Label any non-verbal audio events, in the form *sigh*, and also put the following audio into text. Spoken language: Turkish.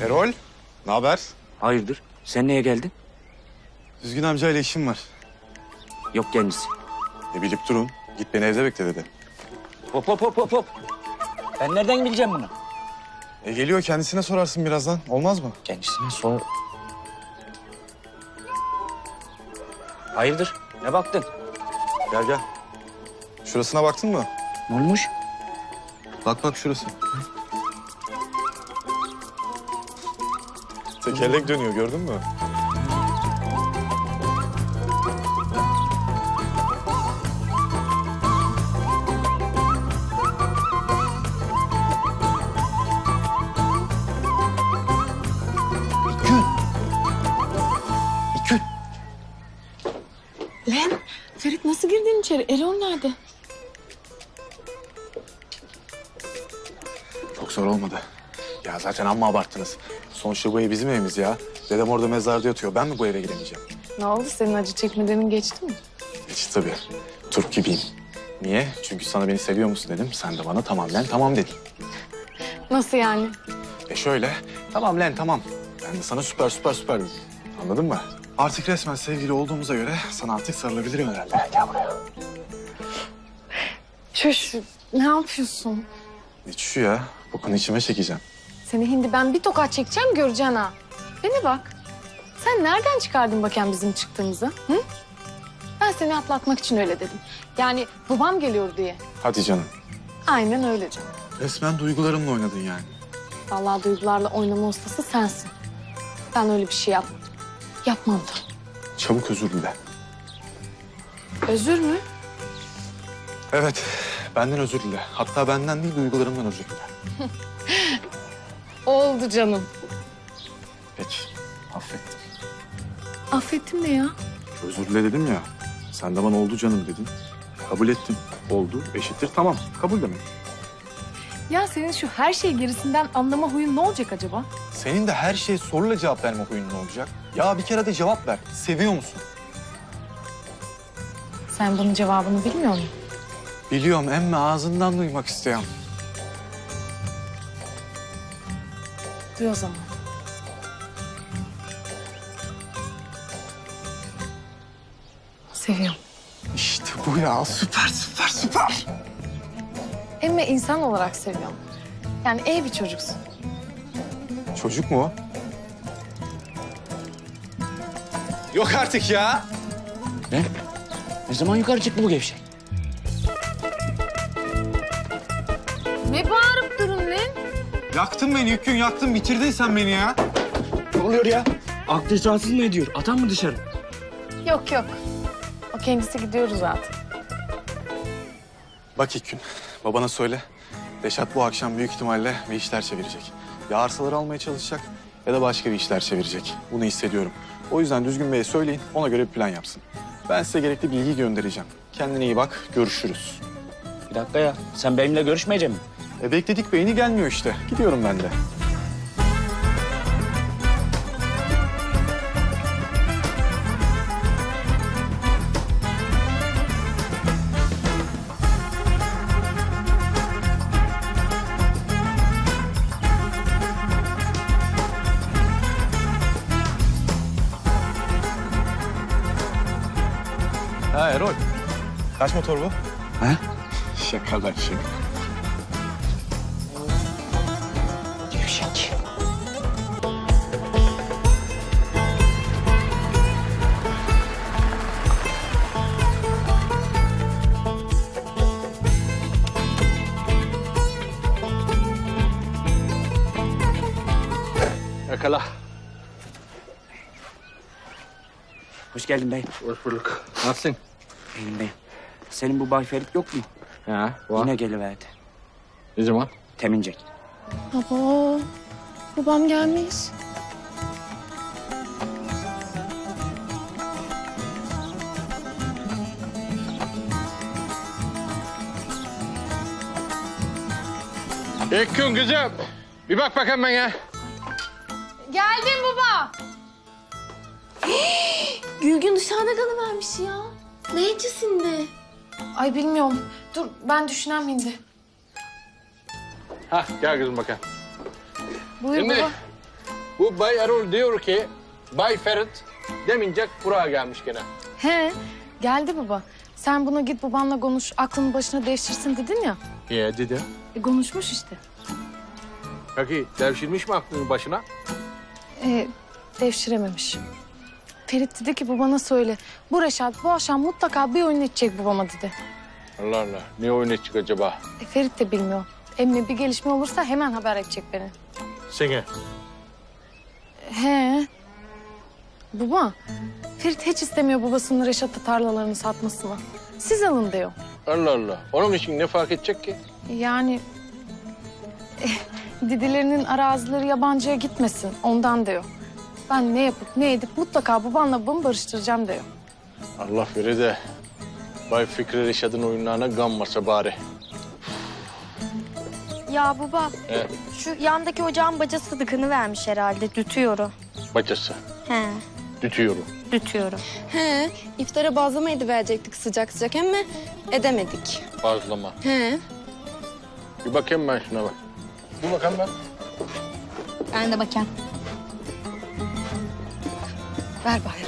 Erol, ne haber? Hayırdır? Sen niye geldin? Düzgün amcayla işim var. Yok kendisi. E bilip durun. Git beni evde bekle dedi. Hop hop hop hop hop. Ben nereden bileceğim bunu? E geliyor kendisine sorarsın birazdan. Olmaz mı? Kendisine sor. Hayırdır? Ne baktın? Gel gel. Şurasına baktın mı? Ne olmuş? Bak bak şurası. Tekerlek dönüyor gördün mü? Lan Ferit nasıl girdin içeri? Erol nerede? Çok zor olmadı. Ya zaten amma abarttınız. Sonuçta bu ev bizim evimiz ya. Dedem orada mezarda yatıyor. Ben mi bu eve giremeyeceğim? Ne oldu? Senin acı çekmelerin geçti mi? Hiç tabii. Turp gibiyim. Niye? Çünkü sana beni seviyor musun dedim. Sen de bana tamam lan tamam dedin. Nasıl yani? E şöyle, tamam lan tamam. Ben de sana süper süper süper dedim. Anladın mı? Artık resmen sevgili olduğumuza göre sana artık sarılabilirim herhalde. Gel buraya. Şuş, ne yapıyorsun? Ne şu ya? Bokunu içime çekeceğim. Seni hindi ben bir tokat çekeceğim göreceksin ha. Beni bak. Sen nereden çıkardın bakayım bizim çıktığımızı? Hı? Ben seni atlatmak için öyle dedim. Yani babam geliyor diye. Hadi canım. Aynen öyle canım. Resmen duygularımla oynadın yani. Vallahi duygularla oynama ustası sensin. Ben öyle bir şey yapmadım. Yapmam da. Çabuk özür dile. Özür mü? Evet, benden özür dile. Hatta benden değil, duygularımdan özür dile. *laughs* Oldu canım. Peki, affettim. Affettim ne ya? Özür dile dedim ya. Sen de bana oldu canım dedin. Kabul ettim. Oldu, eşittir tamam. Kabul demek. Ya senin şu her şey gerisinden anlama huyun ne olacak acaba? Senin de her şeye soruyla cevap verme huyun ne olacak? Ya bir kere de cevap ver. Seviyor musun? Sen bunun cevabını bilmiyor musun? Biliyorum emme ağzından duymak isteyen. Duy o zaman. Seviyorum. İşte bu ya. Süper, süper, süper. Emme insan olarak seviyorum. Yani iyi bir çocuksun. Çocuk mu o? Yok artık ya. Ne? Ne zaman yukarı çıktı bu gevşek? Lan? Yaktın beni Yükün, yaktın. Bitirdin sen beni ya. Ne oluyor ya? Aklı rahatsız mı ediyor? Atan mı dışarı? Yok yok. O kendisi gidiyoruz zaten. Bak Yükün, babana söyle. Reşat bu akşam büyük ihtimalle bir işler çevirecek. Ya arsaları almaya çalışacak ya da başka bir işler çevirecek. Bunu hissediyorum. O yüzden Düzgün Bey'e söyleyin, ona göre bir plan yapsın. Ben size gerekli bilgi göndereceğim. Kendine iyi bak, görüşürüz. Bir dakika ya. Sen benimle görüşmeyecek misin? E bekledik beyni gelmiyor işte. Gidiyorum ben de. Ha Erol. Kaç motor bu? Ha? Şaka lan şaka. Yakala. Hoş geldin beyim. Hoş bulduk. Nasılsın? İyiyim beyim. Senin bu Bay Ferit yok mu? Ha, var. Yine geliverdi. Ne zaman? Temincek. Baba, babam gelmiş. Ekün kızım. Bir bak bakayım ben ya. Geldim baba. *gasps* Gülgün dışarıda kalıvermiş ya. Ne içisinde? Ay bilmiyorum. Dur ben düşünem hindi. Ha, gel kızım bakayım. Buyur Şimdi baba. Bu Bay Erol diyor ki Bay Ferit demincek buraya gelmiş gene. He geldi baba. Sen buna git babanla konuş aklını başına devşirsin dedin ya. Niye dedi? E, konuşmuş işte. Peki devşirmiş mi aklının başına? E, devşirememiş. Ferit dedi ki babana söyle. Bu Reşat bu akşam mutlaka bir oyun edecek babama dedi. Allah Allah. Ne oynayacak acaba? E, Ferit de bilmiyor. Emmi bir gelişme olursa hemen haber edecek beni. Sene. He. Baba, Ferit hiç istemiyor babasının Reşat'a tarlalarını satmasını. Siz alın diyor. Allah Allah. Onun için ne fark edecek ki? Yani eh, didilerinin arazileri yabancıya gitmesin ondan diyor. Ben ne yapıp ne edip mutlaka babanla babamı barıştıracağım diyor. Allah veri de Bay Fikri Reşad'ın oyunlarına ganmasa bari. Ya baba, He, şu yandaki ocağın bacası dıkını vermiş herhalde. Dütüyorum. bacası. He, Dütüyorum. dütüyorum. He, iftara bazlama ediverecektik sıcak sıcak ama edemedik. Bazlama. He. Bir bakayım ben şuna bak. Dur bakayım ben. Ben de bakayım. Ver bari